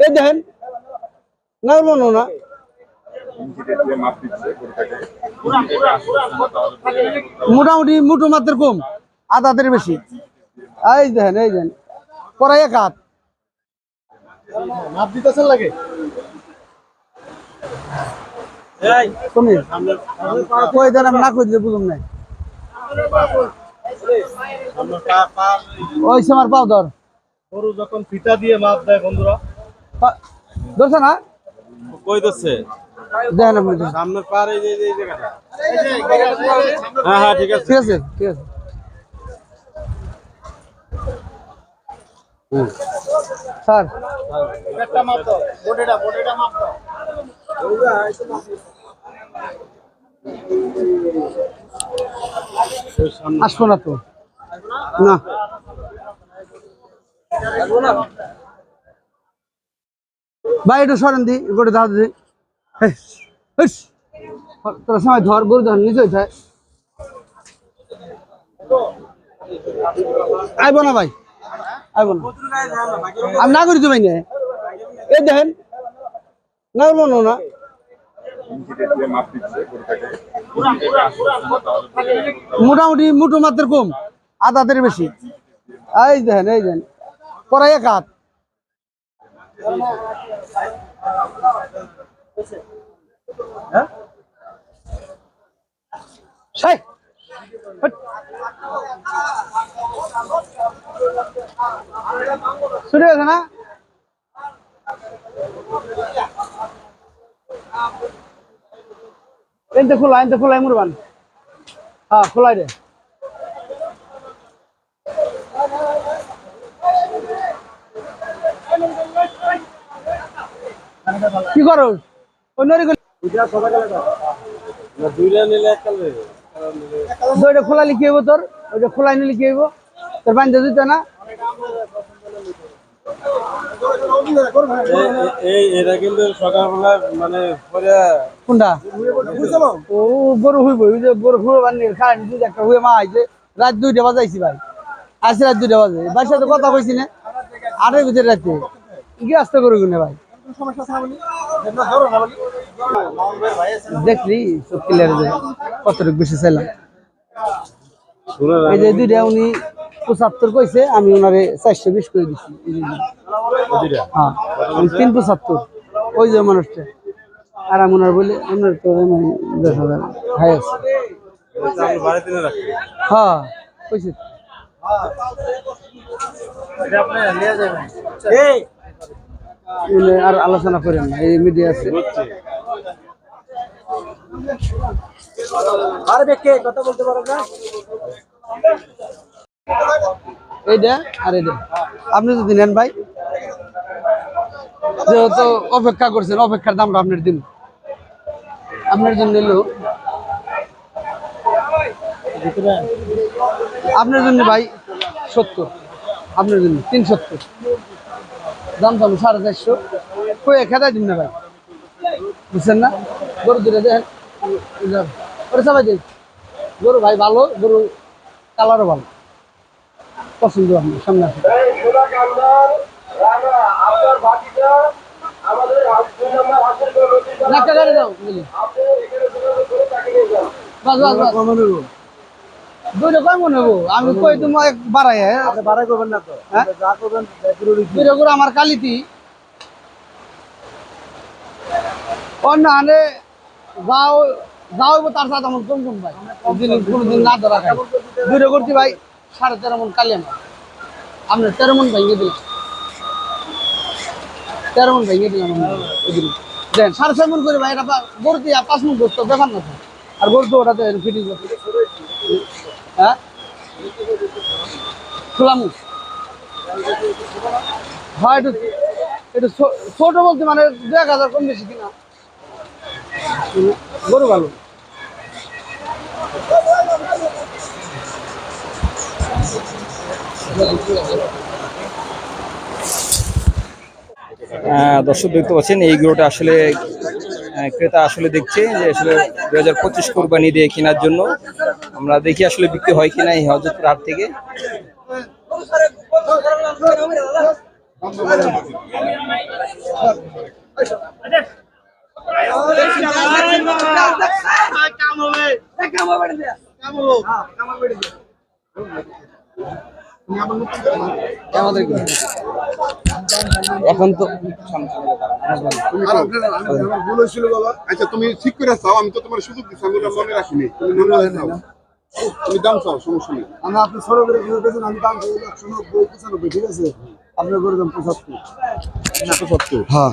এই দেখেন না মনে না। মোটামুটি মুঠো মাত্র কম আধ হাতের বেশি। এই দেখেন এই দেখেন পরাই এক হাত। মাপ দিতেছেন লাগে? কমে। কই দেন আমি না কই দিলে বুঝুম নাই। ওই সে আমার পাও ধর। গরু যখন ফিতা দিয়ে মাপ দেয় বন্ধুরা ধরছে না? কই দিচ্ছে দেখেন। সামনের পার এই যে এই জায়গাটা। হ্যাঁ হ্যাঁ ঠিক আছে। ঠিক আছে ঠিক আছে। স্যার। একটা মাপ দাও বডিটা বডিটা মাপ দাও। আসব না তো। না? ভাই, একটু সরেন দি গোটে দাও দি। হেস। সময় ধর, গরু ধর, নিচে উঠায় আইব না ভাই আইব না আমি না করি তো এই দেখেন, না বলব না মোটামুটি মুঠো মাত্র কম, আধ হাতের বেশি। এই দেখেন এই দেখেন, পরাই এক হাত। সেই, হট। শুরু হয়েছে না? এনতে খোলা এনতে খোলাই মুরবান। হ্যাঁ খোলাই রে কি করো? অন্য দুইটা নিলে একটা লইবে। ওইটা খোলা লিখে হইব তোর ওইটা খোলাই নিলে কি হইব। তোর বান্ধে দিত না। এটা কিন্তু সকালবেলা মানে কোনটা? ও, গরু হইব যে গরু হুয়ে বান্ধে, খায় দুই একটা হুয়ে মা আইছে। রাত দুইটা বাজাইছি ভাই। আজকে রাত দুইটা বাজে। ভাই সাথে কথা কইছি না। আটের ভিতরে রাতে। কি আসতে করু কিনে ভাই? দেখলি সব ক্লিয়ার কতটুকু বেশি চাইলাম। এই যে দুইটা উনি পঁচাত্তর কইছে আমি ওনারে চারশো বিশ করে দিচ্ছি হ্যাঁ তিন পঁচাত্তর। ওই যে মানুষটা। আর আমি ওনার বলে ওনার তো এমন দশ হাজার হাই আছে। হ্যাঁ কইছে। আর আলোচনা করেন না এই মিডিয়া আছে। এইটা আর এইটা আপনি যদি নেন ভাই। যেহেতু অপেক্ষা করছেন অপেক্ষার দামটা আপনার দিন। আপনার জন্য নিল। আপনার জন্য ভাই সত্তর। আপনার জন্য তিন সত্তর। দাম দাম সাড়ে চারশো। কয়ে খেদাই দিন না ভাই? বুঝছেন না? গরু দুটো দেখেন। ওরে সবাই দেখ গরু ভাই ভালো, গরু কালারও ভালো। পছন্দ আপনার সামনে আছে একটা গাড়ি বাস বাস বাস মনে হব আমি কই তোমার বাড়াই হ্যাঁ? আপনি বাড়াই করবেন না তো। হ্যাঁ? যা করবেন আমার কালিতি। অন্য হানে যাও যাও তার সাথে আমার কম কম ভাই। দিন কোনোদিন না ধরা খাই দুইটা করছি ভাই সাড়ে তেরো মন কালি আমার। আপনার তেরো মন ভেঙে দিলাম তেরো মন ভেঙে দিলাম আমি দেন সাড়ে ছয় মন করে ভাই এটা পা- গরু দিয়ে পাঁচ মন করতো ব্যাপার না তো। আর গরু ওটাতে ফিটিং করতে। হ্যাঁ? হ্যাঁ একটু ছোট বলতে মানে দু এক হাজার কম বেশি কিনা। গরু ভালো। দর্শক দেখতে পাচ্ছেন, এই গরুটা আসলে ক্রেতা আসলে দেখছে যে আসলে দু হাজার পঁচিশ কোরবানি দিয়ে কেনার জন্য। আমরা দেখি আসলে বিক্রি হয় কিনা এই হজরতপুর হাট থেকে? এখন তো বাবা। আচ্ছা তুমি ঠিক করে চাও আমি তো তোমার সুযোগ দিচ্ছি, আমি মনে রাখিনি। তুমি মনে তুমি দাম চাও সমস্যা নেই। আমি আপনি ছোট করে দিয়েছেন আমি দাম চাই একশো নব্বই পঁচানব্বই ঠিক আছে? আপনি করে দেন পঁচাত্তর। সত্তর হ্যাঁ।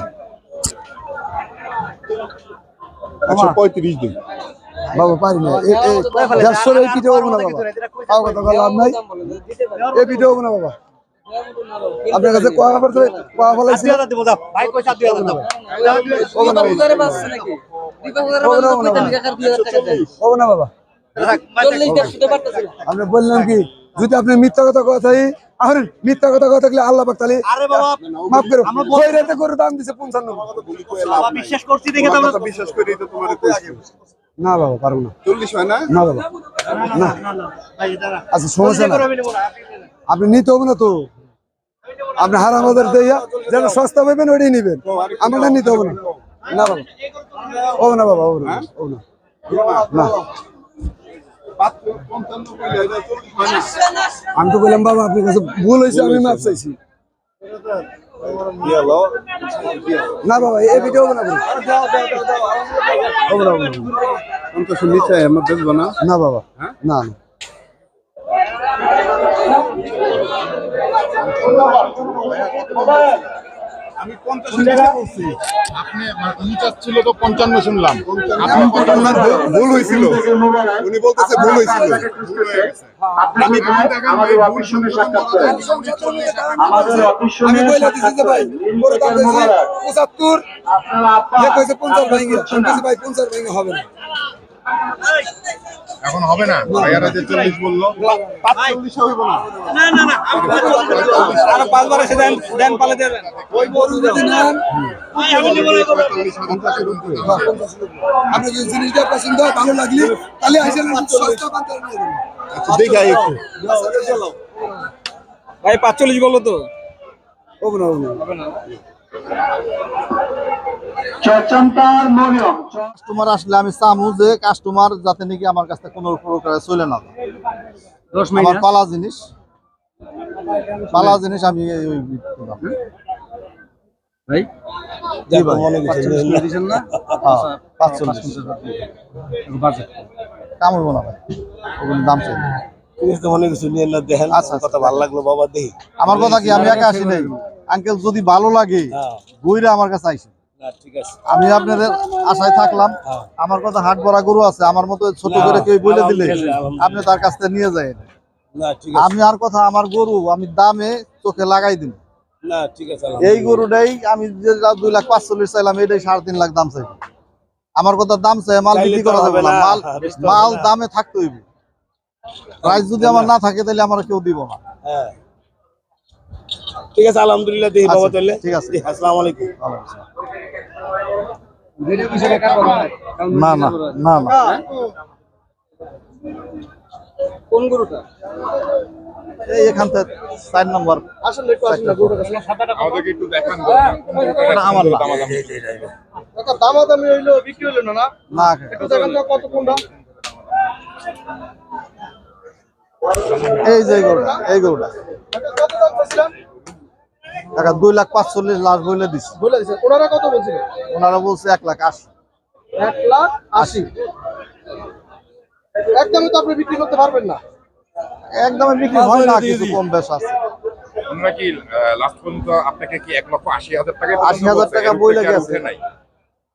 একশো পঁয়ত্রিশ দিন। বাবা পারি না। এই পিঠে না বাবা। তাও কথা লাভ নাই? এই পিঠে হব না বাবা। আপনার কাছে কয়া খাবার কয়া ফলাইছি হব না বাবা? আপনি বললাম কি যদি আপনি মিথ্যা কথা কথা আর মিথ্যা কথা কথা থাকলে আল্লাহ পাক তাহলে মাফ করো। ওই রেটে করে দাম দিছে পঞ্চান্ন। বিশ্বাস করছি দেখে তো বিশ্বাস করি তো তোমার না বাবা পারব না। চল্লিশ হয় না? না বাবা না। আচ্ছা সমস্যা না। আপনি নিতে হবে না তো। আপনি হারাম বাজার দিয়া যেন সস্তা পাইবেন ওইটাই নিবেন। আমারটা নিতে হবে না। না বাবা। ও না বাবা ও না ও না। না। আমি তো বললাম বাবা আপনার কাছে ভুল হয়েছে আমি মাপ চাইছি না বাবা এই ভিডিও হবে না bro। হবে না, হবে না, হবে না। না বাবা না না আমি পঞ্চাশ বলছি। আপনি উনি চাচ্ছিল তো পঞ্চান্ন শুনলাম আপনি পঞ্চান্ন ভুল হয়েছিল। উনি বলতেছে ভুল হয়েছিল। হয়ে। আমি আমি বলে দিছি যে ভাই দাম পঁচাত্তর পঞ্চাশ। কইছি ভাই পঞ্চাশ ভেঙে হবে না। এখন হবে না? ভাইয়ারা যে চল্লিশ বলল। পাঁচচল্লিশ হইব না আরও পাঁচবার এসে দেন দেন পালে দেবেন ওই গরু যদি নেন। আপনি যদি জিনিসটা পছন্দ হয় ভালো লাগলে তাহলে আসেন সস্তা আচ্ছা, দেখি একটু। ভাই পাঁচচল্লিশ বলো তো। হবে না। হবে না। কাস্টমার আসলে আমি চামু যে কাস্টমার যাতে নাকি আমার কাছ থেকে কোনো প্রকারে চলে না। আমার পালা জিনিস। পালা জিনিস আমি ওই বিক্রি করলাম। জি ভাই। হ্যাঁ, পাঁচচল্লিশ। কাম হইবো না ভাই। দাম চাই। কথা ভালো লাগল বাবা দেখি। আমার কথা কি আমি একা আসি নাই? আঙ্কেল যদি ভালো লাগে বইরা আমার কাছে আইসি। আমি আপনাদের আশায় থাকলাম। আমার কথা হাট ভরা গরু আছে আমার মতো ছোট করে কেউ বলে দিলে আপনি তার কাছ থেকে নিয়ে যায় আমি আর কথা আমার গরু আমি দামে চোখে লাগাই দিব এই গরুটাই আমি যে দুই লাখ পাঁচচল্লিশ চাইলাম এটাই সাড়ে তিন লাখ দাম চাই আমার কথা দাম চাই মাল বিক্রি করা যাবে না। মাল মাল দামে থাকতে হইব। প্রাইস যদি আমার না। থাকে তাহলে আমার কেউ দিব না। ঠিক আছে আলহামদুলিল্লাহ দেখি বাবা আচ্ছা, তাহলে। ঠিক আছে। আসসালামু আলাইকুম। না না না না। কোন গরুটা? এই এখান থেকে চার নম্বর। আসলে একটু আসলে গরুটা আমাদেরকে একটু দেখান ওটা আমার না। কাকা দামাদামি হইল বিক্রি হইল না না? না একটু দেখেন তো কত কোনটা? এই যে এই গরুটা এই গরুটা। কত দাম চাইছিলেন টাকা দুই লাখ পাঁচচল্লিশ লাখ বলে দিচ্ছি বলে ওনারা কত বলছিলেন ওনারা বলছে এক লাখ আশি। এক লাখ আশি? একদমই তো আপনি বিক্রি করতে পারবেন না। একদমে বিক্রি হয় না কিছু কম বেশ আছে। আমরা কি লাস্ট পর্যন্ত আপনাকে কি এক লক্ষ আশি হাজার টাকা 80,000 টাকা বইলে গেছে। নাই?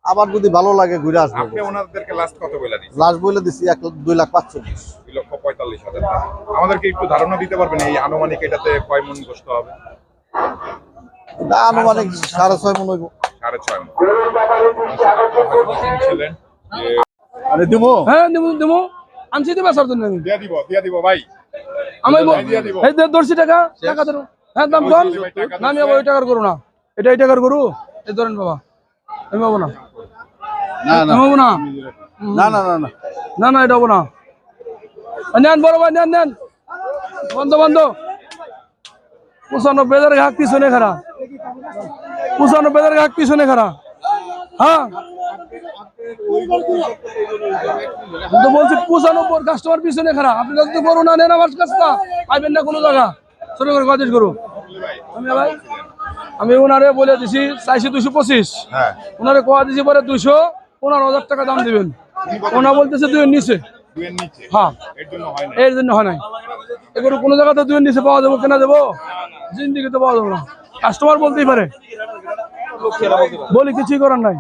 আবার যদি ভালো লাগে ঘুরে আসব। আপনি ওনাদেরকে লাস্ট কত দিচ্ছেন লাস্ট দিচ্ছি এক দুই লাখ পাঁচচল্লিশ। দুই লক্ষ পঁয়তাল্লিশ হাজার টাকা। আমাদেরকে একটু ধারণা দিতে পারবেন এই আনুমানিক এটাতে কয় মন গোস্ত হবে? এটা আনুমানিক সাড়ে ছয় মনে হইব। সাড়ে ছয় মন। ছিলেন আরে দিব হ্যাঁ দেবো দেবো আনছি দেবে স্যার জন্য। দিয়া দিব দিয়া দিব ভাই। আমি এই দর্শি টাকা টাকা ধরো। হ্যাঁ দাম কম। না আমি আবার ওই টাকার করু না। এটা এই টাকার করু এই ধরেন বাবা। আমি পাবো না। না না। পাবো না। না না না না। না না এটা হব না। নেন বড় ভাই নেন নেন। বন্ধ বন্ধ। পঁচানব্বই হাজার ঘাট পিছনে খারাপ পঁচানব্বই হাজার কাক পিছনে খারা হ্যাঁ? তো বলছি পঁচানব্বই কাস্টমার পিছনে খারা আপনি যদি না নেন আমার কাছটা পাইবেন না কোনো জায়গা। ছোট করে করু আমি ভাই আমি ওনারে বলে দিছি চাইছি দুশো পঁচিশ। হ্যাঁ। ওনারে কোয়া দিছি পরে দুশো পনেরো হাজার টাকা দাম দিবেন। ওনা বলতেছে দুইয়ের নিচে। হ্যাঁ। এর জন্য হয় নাই। এগুলো কোনো জায়গাতে দুইয়ের নিচে পাওয়া যাব কেনা দেবো জিন্দিগিতে পাওয়া যাব না। কাস্টমার বলতেই পারে। বলি কিছুই করার নাই।